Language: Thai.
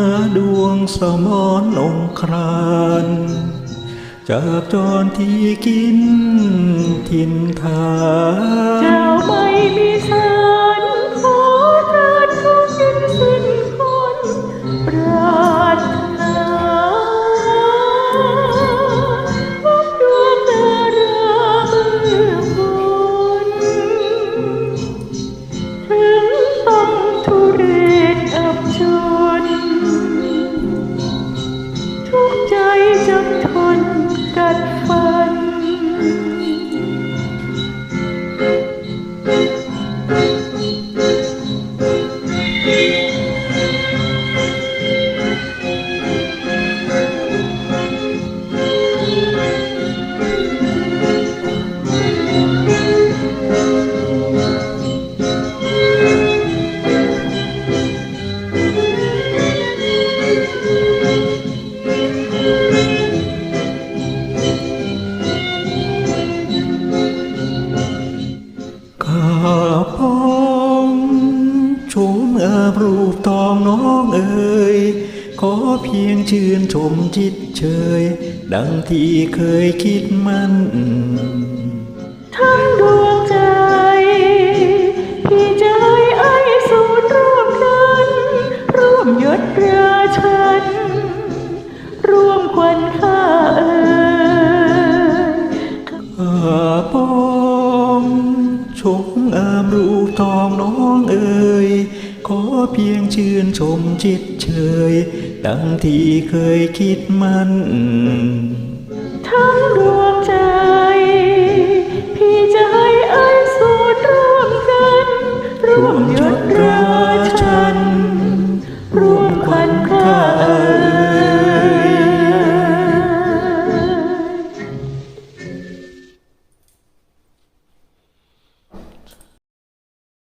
าดวงสมอนองครานจากจรที่กินทินทาเจ้าไม่มีสา เอารูปตองน้องเอ๋ยขอเพียงชื่นชมจิตเชย ดังที่เคยคิดมันทั้งดวงใจ พี่ใจไอ้สูนร่วมนั้นร่วมยศราชัน ร่วมควันข้าเอ่ยข้าปองชมอามรูปทองน้องเอ๋ยข อเพียงชื่นชมจิตเฉยดังที่เคยคิดมันทั้งดวงใจ พี่จะให้ไอ้สูดร่วมกัน ร่วมยศราชัน ร่วมควัน